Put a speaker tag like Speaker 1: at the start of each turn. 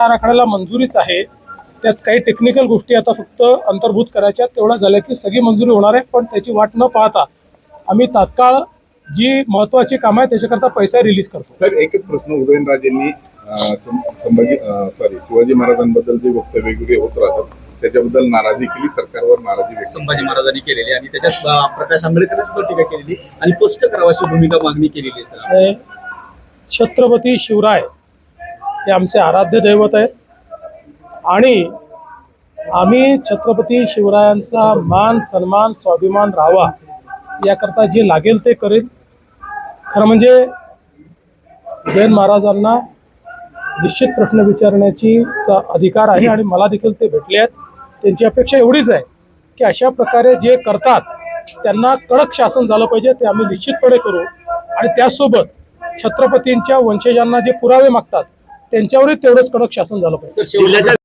Speaker 1: आराखड्याला मंजुरीच आहे. त्यात काही टेक्निकल गोष्टी आता फक्त अंतर्भूत करायच्या तेवढ्या झाल्या की सगळी मंजुरी होणार आहे पण त्याची वाट न पाहता आम्ही तात्काळ जी महत्त्वाची कामं आहे त्याच्याकरता पैसा रिलीज करतो.
Speaker 2: सर एकच प्रश्न उदयनराजेंनी संभाजी सॉरी शिवाजी महाराजांबद्दल जे वक्तव्य वेगवेगळे होत राहतात त्याच्याबद्दल नाराजी केली सरकारवर नाराजी व्यक्त
Speaker 3: संभाजी महाराजांनी केलेली आणि त्याच्यात प्रकाश आंबेडकरांनी सुद्धा टीका केलेली आणि स्पष्ट करावाची भूमिका मागणी केलेली आहे सर.
Speaker 1: छत्रपती शिवराय हे आमचे आराध्य दैवत आहेत. आणि आम्ही छत्रपती शिवरायांचा मान सन्मान स्वाभिमान राहावा याकरता जे लागेल ते करेल. खरं म्हणजे जैन महाराजांना निश्चित प्रश्न विचारण्याची चा अधिकार आहे आणि मला देखील ते भेटले आहेत. त्यांची अपेक्षा एवढीच आहे की अशा प्रकारे जे करतात त्यांना कडक शासन झालं पाहिजे ते आम्ही निश्चितपणे करू. आणि त्यासोबत छत्रपतींच्या वंशजांना जे पुरावे मागतात त्यांच्यावरही तेवढंच कडक शासन झालं पाहिजे.